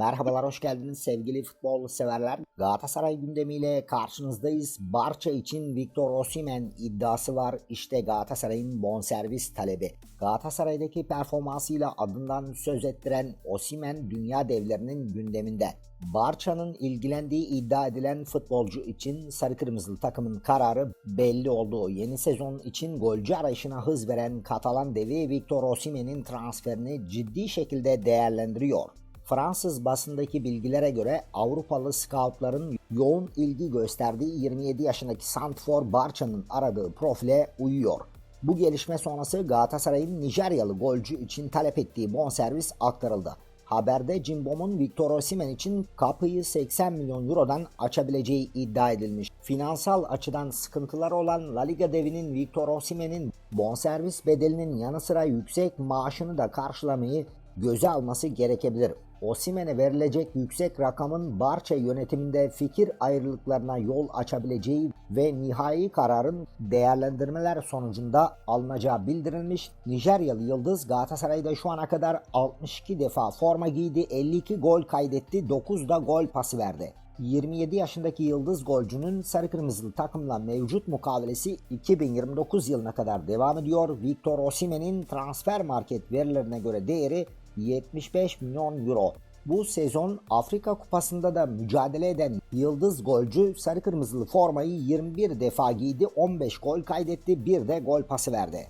Merhabalar, hoş geldiniz sevgili futbol severler. Galatasaray gündemiyle karşınızdayız. Barça için Victor Osimhen iddiası var. İşte Galatasaray'ın bonservis talebi. Galatasaray'daki performansıyla adından söz ettiren Osimhen dünya devlerinin gündeminde. Barça'nın ilgilendiği iddia edilen futbolcu için sarı kırmızılı takımın kararı belli oldu. Yeni sezon için golcü arayışına hız veren Katalan devi Victor Osimhen'in transferini ciddi şekilde değerlendiriyor. Fransız basındaki bilgilere göre Avrupalı scoutların yoğun ilgi gösterdiği 27 yaşındaki Santfor Barça'nın aradığı profile uyuyor. Bu gelişme sonrası Galatasaray'ın Nijeryalı golcü için talep ettiği bonservis aktarıldı. Haberde Cimbom'un Victor Osimhen için kapıyı 80 milyon eurodan açabileceği iddia edilmiş. Finansal açıdan sıkıntıları olan La Liga devinin Victor Osimhen'in bonservis bedelinin yanı sıra yüksek maaşını da karşılamayı göze alması gerekebilir. Osimhen'e verilecek yüksek rakamın Barça yönetiminde fikir ayrılıklarına yol açabileceği ve nihai kararın değerlendirmeler sonucunda alınacağı bildirilmiş. Nijeryalı Yıldız Galatasaray'da şu ana kadar 62 defa forma giydi, 52 gol kaydetti, 9 da gol pası verdi. 27 yaşındaki yıldız golcünün sarı kırmızılı takımla mevcut mukavelesi 2029 yılına kadar devam ediyor. Victor Osimhen'in transfer market verilerine göre değeri 75 milyon euro. Bu sezon Afrika Kupası'nda da mücadele eden yıldız golcü sarı kırmızılı formayı 21 defa giydi, 15 gol kaydetti, bir de gol pası verdi.